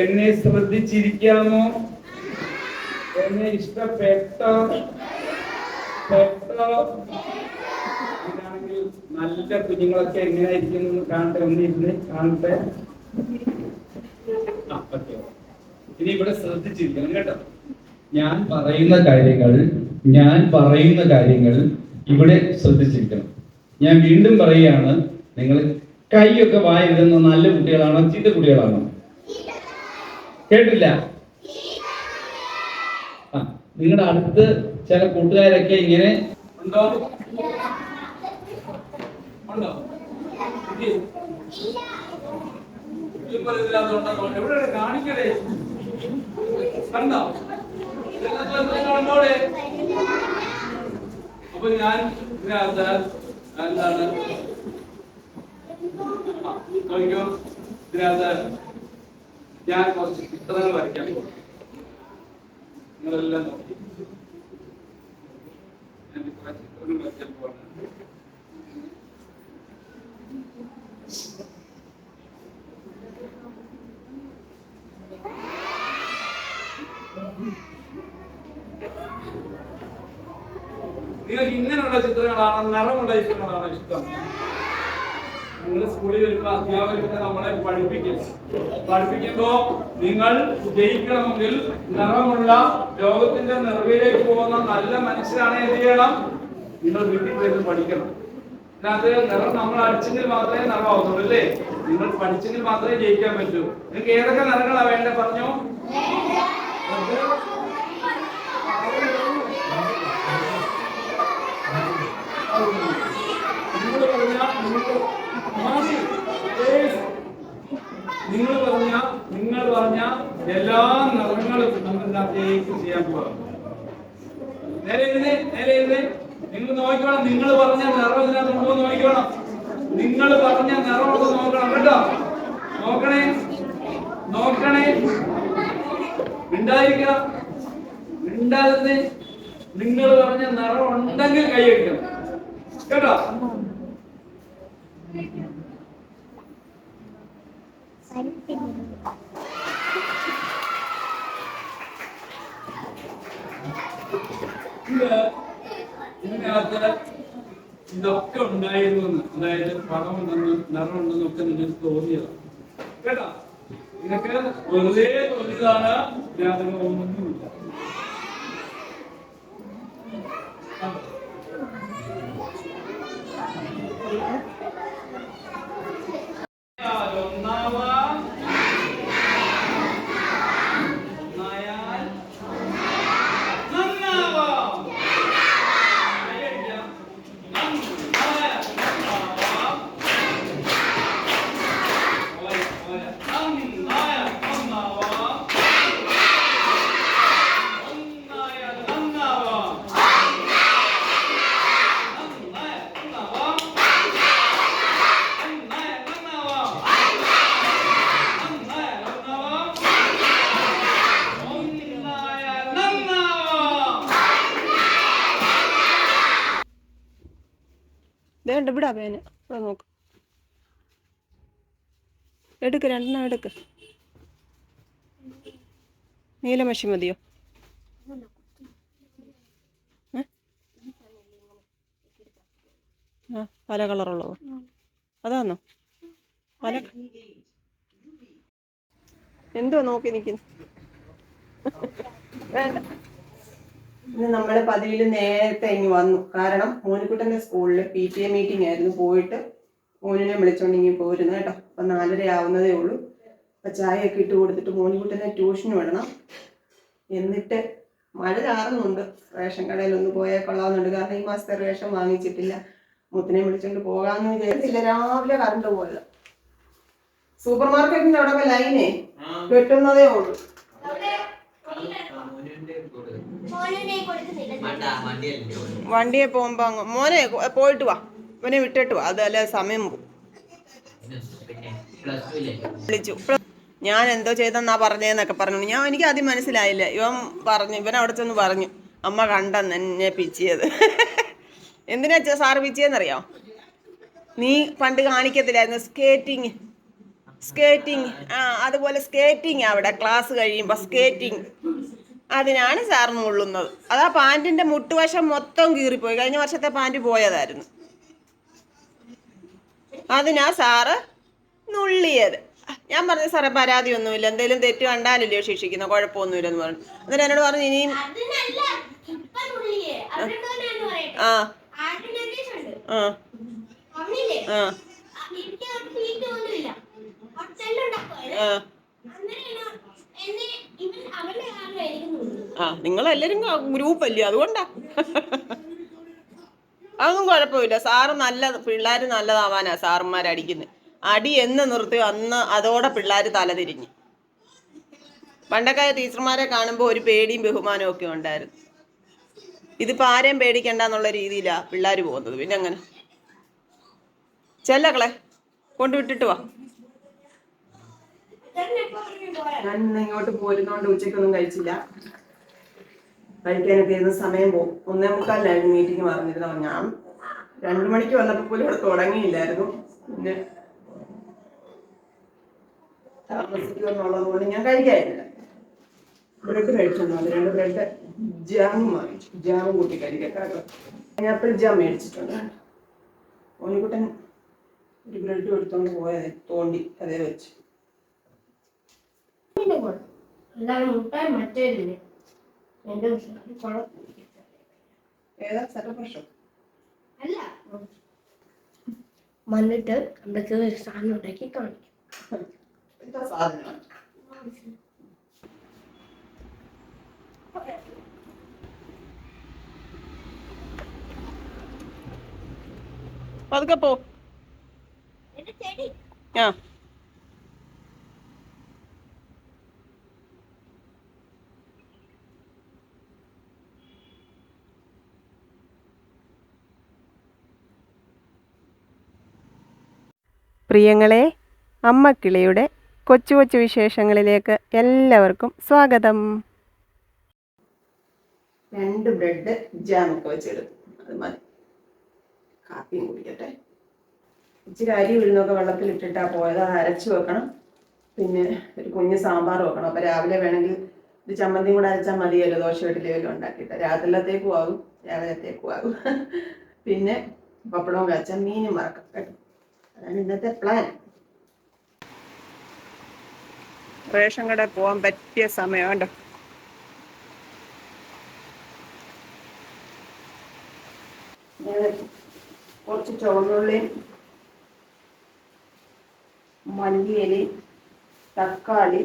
എന്നെ ശ്രദ്ധിച്ചിരിക്കാമോ? എന്നെ ഇഷ്ടപ്പെട്ടോ? പെട്ടോ? ഇതാണെങ്കിൽ നല്ല കുഞ്ഞുങ്ങളൊക്കെ എങ്ങനെയായിരിക്കും കാണട്ടെ ഒന്നിരുന്ന് കാണട്ടെ. ഇനി ഇവിടെ ശ്രദ്ധിച്ചിരിക്കണം കേട്ടോ ഞാൻ പറയുന്ന കാര്യങ്ങൾ ഞാൻ പറയുന്ന കാര്യങ്ങൾ ഇവിടെ ശ്രദ്ധിച്ചിരിക്കണം ഞാൻ വീണ്ടും പറയുകയാണ് നിങ്ങൾ കൈയൊക്കെ വായിരുന്ന നല്ല കുട്ടികളാണോ ചീത്ത കുട്ടികളാണോ കേട്ടില്ല നിങ്ങളുടെ അടുത്ത് ചില കൂട്ടുകാരൊക്കെ ഇങ്ങനെ ഉണ്ടോ ഉണ്ടോ കാണിക്കടേ കണ്ടോ കണ്ടോടെ അപ്പൊ ഞാൻ ഇതിനകത്ത് എന്താണ്? ആ, നോക്കിക്കോ ഇതിനകത്ത് ഞാൻ കുറച്ച് ചിത്രങ്ങൾ വരയ്ക്കാൻ നിങ്ങളെല്ലാം നോക്കി. ഞാൻ കുറച്ച് ചിത്രങ്ങൾ വരയ്ക്കാൻ പോവാണ്. നിങ്ങൾക്ക് ഇങ്ങനെയുള്ള ചിത്രങ്ങളാണ് നിറമുള്ള ചിത്രങ്ങളാണ് ഇഷ്ടം. നിങ്ങൾ സ്കൂളിൽ വരുമ്പോൾ അധ്യാപകരൊക്കെ നമ്മളെ പഠിപ്പിക്കും. പഠിപ്പിക്കുമ്പോ നിങ്ങൾ ജയിക്കണമെങ്കിൽ നിറമുള്ള ലോകത്തിന്റെ നിറവിലേക്ക് പോകുന്ന നല്ല മനുഷ്യരാണ് എന്ത് ചെയ്യണം? നിങ്ങൾ വീട്ടിൽ പോയി പഠിക്കണം. നിറം നമ്മൾ അടിച്ചെങ്കിൽ മാത്രമേ നിറമാവുന്നുള്ളൂ അല്ലേ? നിങ്ങൾ പഠിച്ചെങ്കിൽ മാത്രമേ ജയിക്കാൻ പറ്റൂ. നിങ്ങൾക്ക് ഏതൊക്കെ നിറങ്ങളാ വേണ്ടത്? പറഞ്ഞോ നിങ്ങൾ പറഞ്ഞ നിങ്ങൾ പറഞ്ഞ നിങ്ങൾ പറഞ്ഞ എല്ലാ നിറങ്ങളും നമ്മൾ ഇതിനകത്തേക്ക് ചെയ്യാൻ പോവാം. നേരെ നേരെ നിങ്ങൾ നോക്കിക്കോണം നിങ്ങൾ പറഞ്ഞ നിറം ഇതിനകത്ത് ഉണ്ടോ നിങ്ങൾ പറഞ്ഞ നിറം ഉണ്ടോ നോക്കണം കേട്ടോ. നോക്കണേ നോക്കണേ. മിണ്ടാതിരിക്കണം. മിണ്ടാതെ നിങ്ങൾ പറഞ്ഞ നിറം ഉണ്ടെങ്കിൽ കൈ വെക്കണം കേട്ടോ ഇത് ഇതിനകത്ത് ഇതൊക്കെ ഉണ്ടായിരുന്നു എന്ന്. അതായത് പണമുണ്ടെന്ന് നിറമുണ്ടെന്നൊക്കെ നിങ്ങൾക്ക് തോന്നിയതാണ് കേട്ടോ? ഇതൊക്കെ വെറുതെ തോന്നിയതാണ് ഞാൻ ഒന്നുമില്ല വേണ്ട പേന്. ഇവിടെ നോക്ക്. എടുക്ക് രണ്ടെണ്ണം എടുക്ക്. നീലമഷി മതിയോ? ആ പല കളറുള്ളതോ. അതാന്നോ പല എന്തോ നോക്കി നിൽക്കുന്നു? വേണ്ട. ഇന്ന് നമ്മൾ പതിവിൽ നേരത്തെ ഇങ്ങ് വന്നു. കാരണം മോനിക്കുട്ടന്റെ സ്കൂളിൽ പി ടി എ മീറ്റിംഗ് ആയിരുന്നു. പോയിട്ട് മോനിനെ വിളിച്ചോണ്ട് ഇങ്ങനെ പോരുന്നു കേട്ടോ. അപ്പം നാലര ആവുന്നതേ ഉള്ളൂ. അപ്പം ചായയൊക്കെ ഇട്ട് കൊടുത്തിട്ട് മോനിക്കുട്ടനെ ട്യൂഷന് വിടണം. എന്നിട്ട് മഴ ചാറുന്നുണ്ട്. റേഷൻ കടയിൽ ഒന്ന് പോയാൽ കൊള്ളാവുന്നുണ്ട്. കാരണം ഈ മാസത്തെ റേഷൻ വാങ്ങിച്ചിട്ടില്ല. മുത്തിനെ വിളിച്ചോണ്ട് പോകാമെന്ന് വിചാരിച്ചില്ല. രാവിലെ കറണ്ട് പോയത്. സൂപ്പർ മാർക്കറ്റിന്റെ അവിടെ ലൈനേ വെട്ടുന്നതേ ഉള്ളൂ. വണ്ടിയെ പോകുമ്പോ അങ്ങ് മോനെ പോയിട്ട് വാ. മോനെ വിട്ടിട്ട് വാ. അതല്ല സമയം പോകും. വിളിച്ചു. ഞാൻ എന്തോ ചെയ്തെന്നാ പറഞ്ഞേന്നൊക്കെ പറഞ്ഞു. ഞാൻ എനിക്ക് ആദ്യം മനസ്സിലായില്ല. ഇവൻ പറഞ്ഞു ഇവൻ അവിടെ ചെന്ന് പറഞ്ഞു അമ്മ കണ്ടെന്ന് എന്നെ പിച്ചിയത്. എന്തിനാ സാർ സാറ് പിച്ചിയെന്നറിയോ? നീ പണ്ട് കാണിക്കത്തില്ലായിരുന്നു. Skating skating. ആ അതുപോലെ സ്കേറ്റിംഗ് അവിടെ. ക്ലാസ് കഴിയുമ്പോൾ സ്കേറ്റിംഗ്. അതിനാണ് സാർ നുള്ളുന്നത് ആ പാന്റിന്റെ മുട്ടുവശം മൊത്തം കീറിപ്പോയി. കഴിഞ്ഞ വർഷത്തെ പാന്റ് പോയതായിരുന്നു. അതിനാ സാറ് നുള്ളിയത്. ഞാൻ പറഞ്ഞു സാറേ പരാതിയൊന്നുമില്ല. എന്തെങ്കിലും തെറ്റ് കണ്ടാലല്ലയോ ശിക്ഷിക്കുന്ന? കുഴപ്പമൊന്നുമില്ലെന്ന് പറഞ്ഞു. എന്നിട്ട് എന്നോട് പറഞ്ഞു ഇനിയും ആ. ആ. ആ. ആ അന്നേരം നിങ്ങൾ ആ നിങ്ങളെല്ലാരും ഗ്രൂപ്പ് അല്ലേ അതുകൊണ്ടാ. അതൊന്നും കുഴപ്പമില്ല. സാറ് നല്ല പിള്ളേർ നല്ലതാവാനാ സാറന്മാർ അടിക്കുന്നത് അടി എന്ന് നിർത്തി അന്ന് അതോടെ പിള്ളേർ തലതിരിഞ്ഞ് പണ്ടൊക്കെ ടീച്ചർമാരെ കാണുമ്പോൾ ഒരു പേടിയും ബഹുമാനവും ഒക്കെ ഉണ്ടായിരുന്നു. ഇതിപ്പോൾ ആരെയും പേടിക്കണ്ട എന്നുള്ള രീതിയിലാണ് പിള്ളേർ പോകുന്നത്. പിന്നെ അങ്ങനെ ചെല്ലക്കളെ കൊണ്ടുവിട്ടിട്ട് വാ. ഞാൻ ഇന്ന് ഇങ്ങോട്ട് പോരുന്നോണ്ട് ഉച്ചയ്ക്കൊന്നും കഴിച്ചില്ല. കഴിക്കാനൊക്കെ ഇരുന്ന് സമയം പോകും. ഒന്നേ മുക്കാലിലായിരുന്നു മീറ്റിംഗ് പറഞ്ഞിരുന്നോ ഞാൻ രണ്ടു മണിക്ക് വന്നപ്പോൾ പോലും ഇവിടെ തുടങ്ങിയില്ലായിരുന്നു. പിന്നെ താമസിക്കുമെന്നുള്ളത് കൊണ്ട് ഞാൻ കഴിക്കാനില്ല. ബ്രെഡ് കഴിച്ചൊന്നുമില്ല രണ്ട് ബ്രെഡ് ജാം വാങ്ങിച്ചു. ജാം കൂട്ടി ഞാൻ പൈനാപ്പിൾ ജാം മേടിച്ചിട്ടുണ്ട്. ഓനിക്കുട്ടൻ ഒരു ബ്രെഡ് എടുത്തോണ്ട് പോയത് തോണ്ടി അതേ വെച്ച്. അല്ലാതെ മുട്ട മറ്റേതില്ലേ? എന്റെ ഏതാ അല്ല. വന്നിട്ട് നമ്മൾക്ക് ഒരു സാധനം ഉണ്ടാക്കി കാണിക്കും. പതുക്കെ പോ. ആ. പ്രിയങ്ങളെ അമ്മക്കിളിയുടെ കൊച്ചു കൊച്ചു വിശേഷങ്ങളിലേക്ക് എല്ലാവർക്കും സ്വാഗതം. രണ്ട് ബ്രെഡ് ജാം ഒക്കെ വെച്ചിടും അത് മതി. കാപ്പിയും കുടിക്കട്ടെ. ഇച്ചിരി അരി ഉഴുന്നൊക്കെ വെള്ളത്തിലിട്ടിട്ടാ പോയത്. അരച്ചു വെക്കണം. പിന്നെ ഒരു കുഞ്ഞ് സാമ്പാർ വെക്കണം. അപ്പൊ രാവിലെ വേണമെങ്കിൽ ഒരു ചമ്മന്തിയും കൂടെ അരച്ചാൽ മതിയല്ലോ ദോശ ഇഡ്ഡലിയൊക്കെ ഉണ്ടാക്കിയിട്ട്. രാത്രിയിലത്തേക്കും ആകും. രാവിലത്തേക്കും ആകും. പിന്നെ പപ്പടവും കാച്ച മീനും വറക്കാം. കേട്ടോ. അതാണ് ഇന്നത്തെ പ്ലാൻ റേഷൻ കട പോവാൻ പറ്റിയ സമയം കണ്ടോ? കുറച്ച് ചുവന്നുള്ളിയും മല്ലിയലി തക്കാളി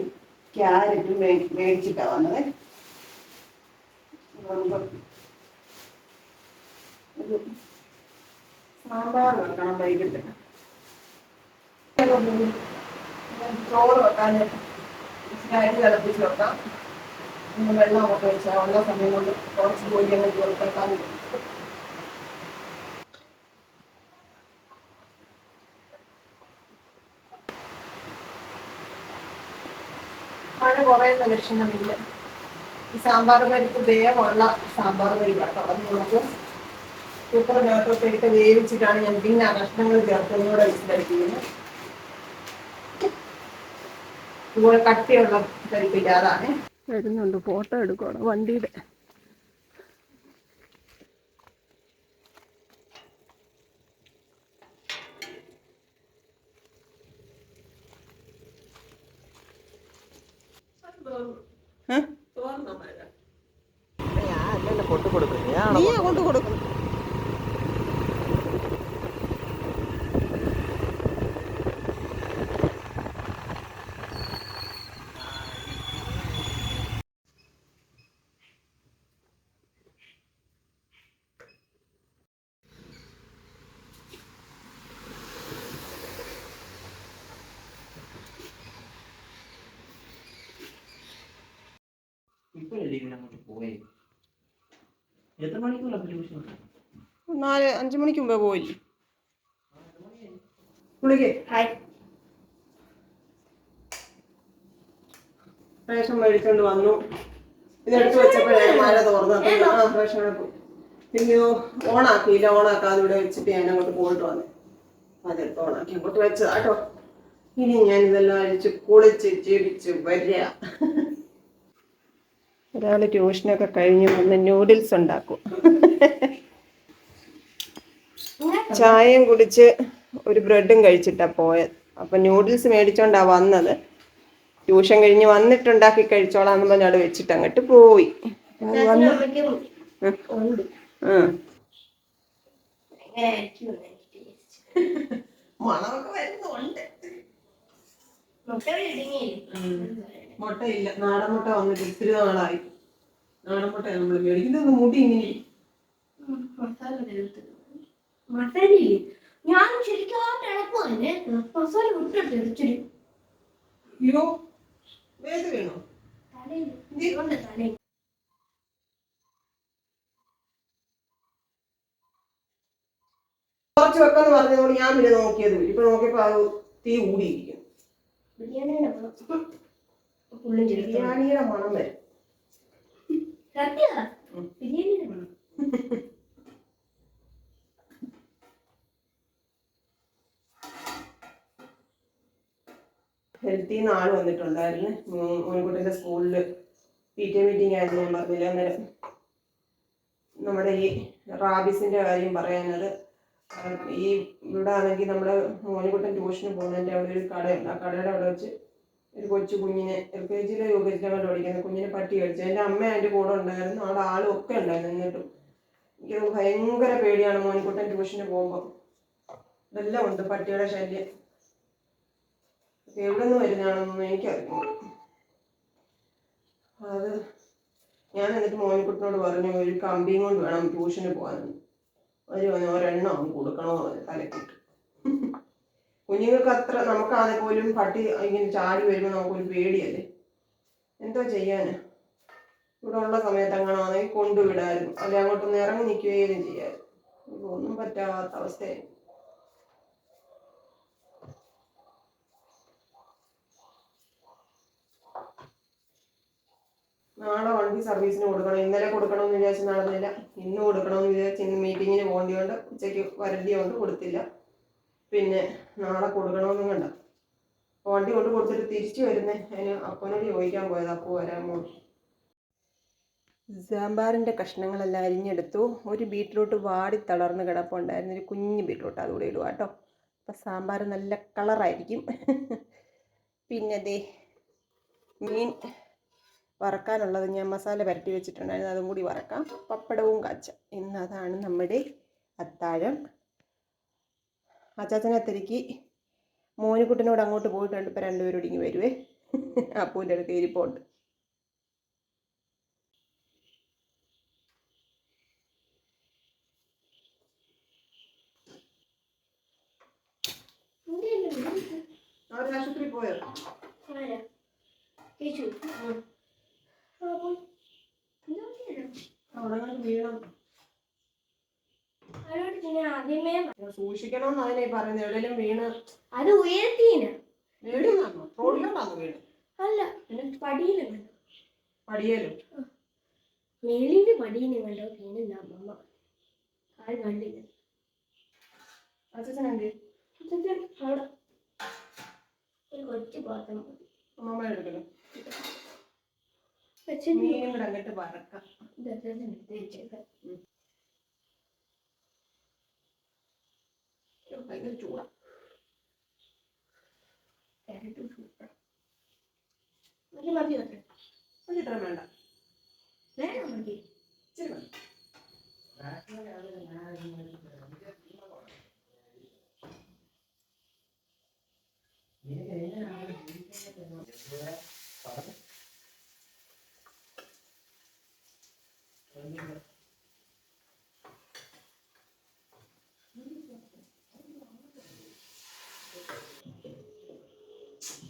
ക്യാരറ്റ് മേടിച്ചിട്ടാണ് വന്നത്. സാമ്പാർ വെക്കണം വൈകിട്ട്. ചോറ് വെക്കാൻ അരി തിളപ്പിച്ച് വെക്കാം. പിന്നെ വെള്ളം ഒക്കെ വെച്ചാൽ ഉള്ള സമയം കൊണ്ട് കുറച്ച് ജോലി അങ്ങ് തീർത്തേക്കാൻ മഴ കുറയുന്ന ലക്ഷണമില്ല. ഈ സാമ്പാർ പരിപ്പ് വേവുള്ള സാമ്പാർ പരിപ്പാണ് അത് നമുക്ക് കുക്കറിനകത്തൊക്കെ ഇട്ട് വേവിച്ചിട്ടാണ് ഞാൻ പിന്നെ കഷ്ണങ്ങൾ ചേർത്തൊന്നുകൂടെ വിസിലടിക്കുന്നത് ഇതുപോലെ കട്ടിയുള്ള പരിപ്പില്ല അതാണ് വരുന്നുണ്ട് ഫോട്ടോ എടുക്കണം വണ്ടിയുടെ ഏ? നീയാ കൊണ്ട് കൊടുക്കും ഇപ്പോഴല്ലേ ഇവൻ അങ്ങോട്ട് പോയത് എത്ര മണിക്കൂറാണ് ട്യൂഷൻ നാല് അഞ്ചു മണിക്ക് മുമ്പേ പോയില്ലേ ഗുളിക ഹായ് റേഷൻ മേടിച്ചോണ്ട് വന്നു. ഇതെടുത്ത് വെച്ചപ്പോഴാണ് മഴ തോർന്നു ആ റേഷൻ പോയി പിന്നെ ഓണാക്കിയില്ല ഓണാക്കാതെ ഇവിടെ വെച്ചിട്ട് ഞാൻ അങ്ങോട്ട് പോയിട്ട് വന്നു. അതെടുത്ത് ഓണാക്കി. അങ്ങോട്ട് വെച്ചതാട്ടോ ഇനി ഞാൻ ഇതെല്ലാം അഴിച്ച് കുളിച്ച് ജീവിച്ച് വരിക. ഒരാൾ ട്യൂഷനൊക്കെ കഴിഞ്ഞ് വന്ന് ന്യൂഡിൽസ് ഉണ്ടാക്കും. ചായയും കുടിച്ച് ഒരു ബ്രെഡും കഴിച്ചിട്ടാണ് പോയത്. അപ്പം ന്യൂഡിൽസ് മേടിച്ചോണ്ടാണ് വന്നത്. ട്യൂഷൻ കഴിഞ്ഞ് വന്നിട്ടുണ്ടാക്കി കഴിച്ചോളാന്ന് എന്ന് അവിടെ വെച്ചിട്ട് അങ്ങോട്ട് പോയി. മണമൊക്കെ വരുന്നുണ്ട്. മുട്ടയില്ല. നാടൻ മുട്ട വന്നിട്ട് ഇത്തിരി നാളായി. നാടൻ മുട്ട നമ്മൾ മേടിക്കുന്നത് മുടി ഇങ്ങനെ മസാല ചേർത്ത് മസാലയില്ലേ ഞാൻ ശരിക്കും ആ തിളപ്പല്ലേ മസാല വിട്ടിട്ട് ഇച്ചിരി അയ്യോ വേദ വേണോ? തലയിൽ. ഇതുകൊണ്ട് തലയിൽ. കുറച്ച് വെക്കാന്ന് പറഞ്ഞതുകൊണ്ട് ഞാൻ പിന്നെ നോക്കിയത് ഇപ്പൊ നോക്കിയപ്പോ അത് തീ കൂടിയിരിക്കും ബിരിയാണിയുടെ മണം ഉള്ളും ചെറുപ്പം ബിരിയാണിയുടെ മണം വരും. സത്യമാ ബിരിയാണിയുടെ മണം. ഹെൽത്തിൽ നിന്ന് ആൾ വന്നിട്ടുണ്ടായിരുന്നു. മോൻകുട്ടിന്റെ സ്കൂളിൽ പി ടി മീറ്റിംഗ് ആയിരുന്നു. ഞാൻ പറഞ്ഞില്ല അന്നേരം നമ്മുടെ ഈ റാബിസിന്റെ കാര്യം പറയാനത് ഈ ഇവിടെ ആണെങ്കിൽ നമ്മുടെ മോനിക്കുട്ടൻ ട്യൂഷന് പോകുന്നതിന്റെ അവിടെ ഒരു കടയുണ്ട് ആ കടയുടെ അവിടെ വെച്ച് ഒരു കൊച്ചു കുഞ്ഞിനെ എൽ കെ ജിയിലോ യു കെ ജിയിലോ കണ്ട് പഠിക്കുന്ന കുഞ്ഞിനെ പട്ടി കടിച്ചു എന്റെ അമ്മ അതിന്റെ കൂടെ ഉണ്ടായിരുന്നു. അവിടെ ആളും ഒക്കെ ഉണ്ടായിരുന്നു എന്നിട്ടും എനിക്ക് ഭയങ്കര പേടിയാണ് മോനിക്കുട്ടൻ ട്യൂഷന് പോകുമ്പോൾ ഇതെല്ലാം ഉണ്ട് പട്ടിയുടെ ശല്യം. എവിടെ നിന്ന് വരുന്നതാണെന്നൊന്നും എനിക്കറിയില്ല. അത് ഞാൻ എന്നിട്ട് മോനിക്കുട്ടനോട് പറഞ്ഞു ഒരു കമ്പിയും കൊണ്ട് വേണം ട്യൂഷന് പോകാൻ. ഒരു ഒരെണ്ണം അവൻ കൊടുക്കണോ തലക്കിട്ട് കുഞ്ഞുങ്ങൾക്ക് അത്ര നമുക്കാണെങ്കിൽ പോലും പട്ടി ഇങ്ങനെ ചാടി വരുമ്പോൾ നമുക്കൊരു പേടിയല്ലേ? എന്തോ ചെയ്യാന്? ഇവിടെ ഉള്ള സമയത്ത് അങ്ങനാണെങ്കിൽ കൊണ്ടുവിടായിരുന്നു അല്ലെ അങ്ങോട്ടൊന്ന് ഇറങ്ങി നിൽക്കുകയും ചെയ്യായിരുന്നു ഇപ്പൊ ഒന്നും പറ്റാത്ത അവസ്ഥയായി. നാളെ വണ്ടി സർവീസിന് കൊടുക്കണം ഇന്നലെ കൊടുക്കണമെന്ന് വിചാരിച്ച് നടന്നില്ല. ഇന്ന് കൊടുക്കണമെന്ന് വിചാരിച്ച് ഇന്ന് മീറ്റിങ്ങിന് പോകേണ്ടതുകൊണ്ട് ഉച്ചയ്ക്ക് വരണ്ടിയുകൊണ്ട് കൊടുത്തില്ല. പിന്നെ നാളെ കൊടുക്കണമെന്നും കണ്ട. വണ്ടി കൊണ്ട് കൊടുത്തിട്ട് തിരിച്ചു വരുന്നേ. അതിന് അപ്പനോട് ചോദിക്കാൻ പോയത്. അപ്പോൾ വരാമോ സാമ്പാറിന്റെ കഷ്ണങ്ങളെല്ലാം അരിഞ്ഞെടുത്തു. ഒരു ബീറ്റ്റൂട്ട് വാടി തളർന്ന് കിടപ്പുണ്ടായിരുന്നു ഒരു കുഞ്ഞ് ബീറ്റ്റൂട്ട് അതുകൂടെ ഇടുക കേട്ടോ അപ്പം സാമ്പാർ നല്ല കളറായിരിക്കും പിന്നെ ദേ മീൻ വറക്കാനുള്ളത് ഞാൻ മസാല പരട്ടി വെച്ചിട്ടുണ്ടായിരുന്നു. അതും കൂടി വറക്കാം. പപ്പടവും കാച്ച. ഇന്ന് അതാണ് നമ്മുടെ അത്താഴം. അച്ചാച്ചനെ തിരക്കി മോനിക്കുട്ടനോട് അങ്ങോട്ട് പോയിട്ടുണ്ട്. ഇപ്പം രണ്ടുപേരും ഇടിങ്ങി വരുവേ. അപ്പൂന്റെ അടുത്ത് ഇരിപ്പുണ്ട്. ആശുപത്രി പോയോ? അവിടെ വീണം. അവരോട് ഞാൻ ആദ്യമേ സൂക്ഷിക്കണമെന്ന് അതിനെ പറയുന്നത് എവിടെയെങ്കിലും വീണ് അത് ഉയർത്തീന വീടുന്നാണോ റോഡിലോട്ടാണോ വീണ്? അല്ല പിന്നെ പടിയിലും. പടിയേലും മേലിന്റെ പടിയിലും കണ്ടോ? പിന്നെ അമ്മമ്മ. ആൾ കണ്ടില്ല അച്ഛൻ എന്ത് അവിടെ ഒരു കൊച്ചു പാത്രം അമ്മമ്മ എടുക്കണം അച്ഛൻ മീനും കൂടെ അങ്ങോട്ട് വറക്കാം. ഇത് അച്ഛൻ എടുത്ത് വെച്ചേക്കാം. ഭയങ്കര ചൂടാ ക്യാരറ്റ് സൂപ്പർ മതി മതി അച്ഛൻ അത് ഇത്ര വേണ്ട വേണം മതി ഇച്ചിരി മതി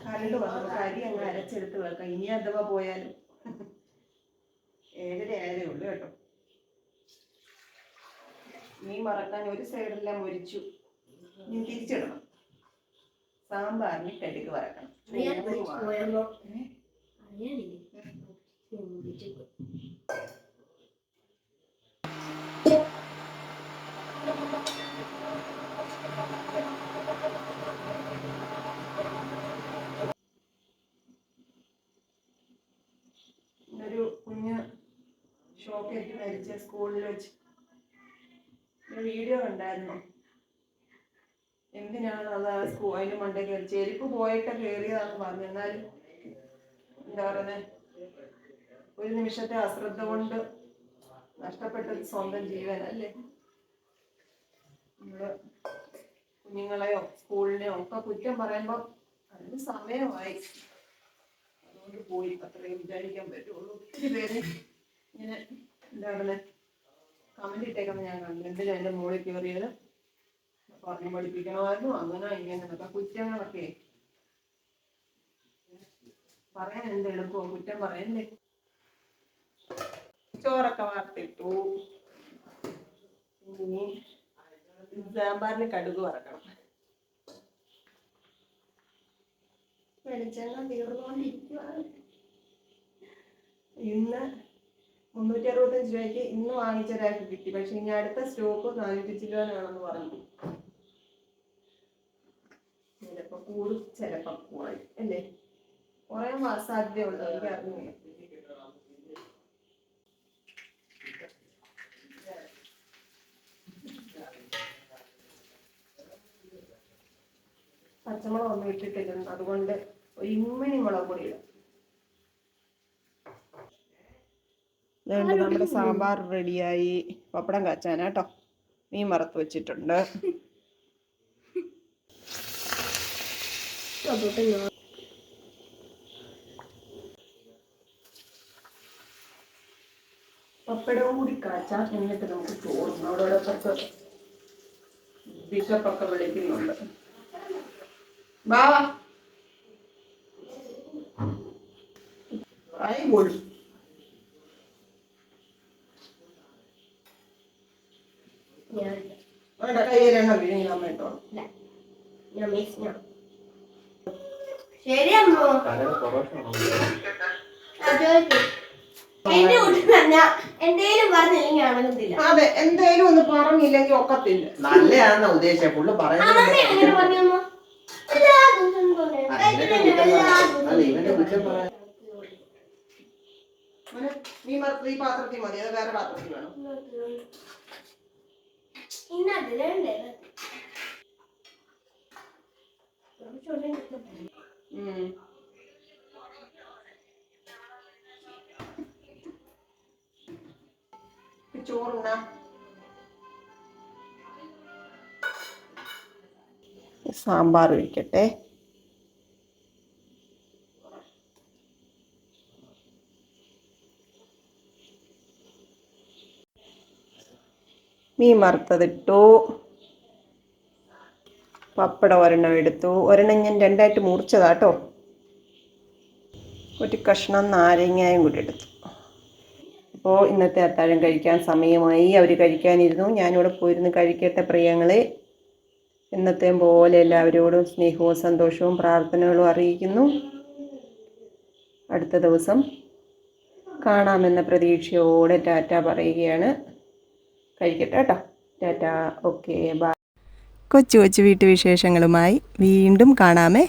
കരണ്ട് വന്നു നമുക്ക് അരി അങ്ങ് അരച്ചെടുത്ത് ഇനി അഥവാ പോയാലും. ഏഴര ഏഴരേ ഉള്ളു കേട്ടോ. മീൻ മറക്കാൻ ഒരു സൈഡെല്ലാം മുരിച്ചു. നീ തിരിച്ചിടണം. സാമ്പാറിന് കടുക്ക് വറക്കണം. സ്കൂളിൽ വെച്ച്. വീഡിയോ ഉണ്ടായിരുന്നു എന്തിനാണ് അത് ആ സ്കൂ അതിന് മണ്ടയ്ക്ക് വെച്ച് ചെരുപ്പ് പോയിട്ട് കയറിയതാണെന്ന് പറഞ്ഞു. എന്നാലും എന്താ പറയുന്നത് ഒരു നിമിഷത്തെ അശ്രദ്ധ കൊണ്ട് നഷ്ടപ്പെട്ടത് സ്വന്തം ജീവനല്ലേ? നമ്മൾ കുഞ്ഞുങ്ങളെയോ സ്കൂളിനെയോ ഒക്കെ കുറ്റം പറയുമ്പോൾ അതിന് സമയമായി. അതുകൊണ്ട് പോയി. അത്രയും വിചാരിക്കാൻ പറ്റുള്ളൂ. ഒത്തിരി പേര് ഇങ്ങനെ എന്താ പറയുന്നത് കമന്റ് ഇട്ടേക്കുന്ന ഞാൻ കണ്ടിട്ട് എന്റെ മുകളിൽ കയറിയത് പറഞ്ഞു പഠിപ്പിക്കണമായിരുന്നു. അങ്ങനെ ഇങ്ങനെ എന്നൊക്കെ കുറ്റങ്ങളൊക്കെ. പറയാൻ എന്ത് എളുപ്പമോ കുറ്റം പറയണ്ടേ ചോറൊക്കെ വാർത്തിട്ടു ഇനി സാമ്പാറിന് കടുക് വറക്കണം. വെളിച്ചെണ്ണ തീർന്നുകൊണ്ടിരിക്കുവാണ്. ഇന്ന് മുന്നൂറ്റി അറുപത്തഞ്ച് രൂപയ്ക്ക് ഇന്ന് വാങ്ങിച്ച ഒരാൾക്ക് കിട്ടി. പക്ഷെ ഇനി അടുത്ത സ്റ്റോക്ക് നാനൂറ്റി ചില്ലുവാനാണെന്ന് പറഞ്ഞു. ചിലപ്പോ കൂടും ചിലപ്പോ കുറയും അല്ലേ? കുറയാൻ സാധ്യത ഉണ്ടോ എനിക്ക് അറിഞ്ഞില്ല പച്ചമുളക് ഒന്നും ഇട്ടിട്ടില്ല. അതുകൊണ്ട് ഒരു ഇമ്മണി മുളക് പൊടി ഇടാം അതുകൊണ്ട് നമ്മുടെ സാമ്പാർ റെഡിയായി. പപ്പടം കാച്ചാനാട്ടോ മീൻ വറുത്ത് വെച്ചിട്ടുണ്ട്. പപ്പടവും കൂടി കാച്ചാം എന്നിട്ട് നമുക്ക് ചോറും അവിടെ കുറച്ച് ബിഷപ്പൊക്കെ വിളിക്കുന്നുണ്ട്. വാ. ഐ പോലും വേണ്ട കയ്യിലെണ്ണ വിഴുങ്ങി അമ്മ ഇട്ടോ ശരി അമ്മോ കടയുടെ പൊറോട്ട ചോദിക്കും എന്റെ വീട്ടിൽ തന്നെ എന്തേലും പറഞ്ഞില്ലെങ്കിൽ അണങ്ങത്തില്ല അതെ എന്തേലും ഒന്ന് പറഞ്ഞില്ലെങ്കിൽ ഒക്കത്തില്ല നല്ലതാണെന്നാ ഉദ്ദേശിച്ച പുള്ളി അമ്മ എങ്ങനെ പറയുന്നത് പറഞ്ഞു അമ്മ എല്ലാ ദിവസവും പോലെ. ഇവന്റെ കുറ്റം എല്ലാ പറയാം അല്ല ഇവന്റെ ദിവസവും ഉദ്ദേശം. പുള്ളി പറയുന്നത് നീ മറത്ത് ഈ പാത്രത്തിൽ മതി. അത് വേറെ പാത്രത്തിൽ വേണം. ഇന്നതിലുണ്ട് ഉം. ഈ ചോറുണ്ണാ സാമ്പാർ ഒഴിക്കട്ടെ. മീൻ വറുത്തതിട്ടു. പപ്പടം ഒരെണ്ണം എടുത്തു. ഒരെണ്ണം ഞാൻ രണ്ടായിട്ട് മുറിച്ചതാട്ടോ. ഒരു കഷ്ണം നാരങ്ങയും കൂടി എടുത്തു. അപ്പോൾ ഇന്നത്തെ അത്താഴം കഴിക്കാൻ സമയമായി. അവർ കഴിക്കാനിരുന്നു. ഞാനിവിടെ പോയിരുന്ന് കഴിക്കട്ടെ പ്രിയങ്ങളെ. എന്നത്തെയും പോലെ എല്ലാവരോടും സ്നേഹവും സന്തോഷവും പ്രാർത്ഥനകളും അറിയിക്കുന്നു. അടുത്ത ദിവസം കാണാമെന്ന പ്രതീക്ഷയോടെ ടാറ്റ പറയുകയാണ്. കഴിക്കട്ടെ കേട്ടോ. Tata okay bye. കൊച്ചു കൊച്ചു വീട്ടുവിശേഷങ്ങളുമായി വീണ്ടും കാണാമേ.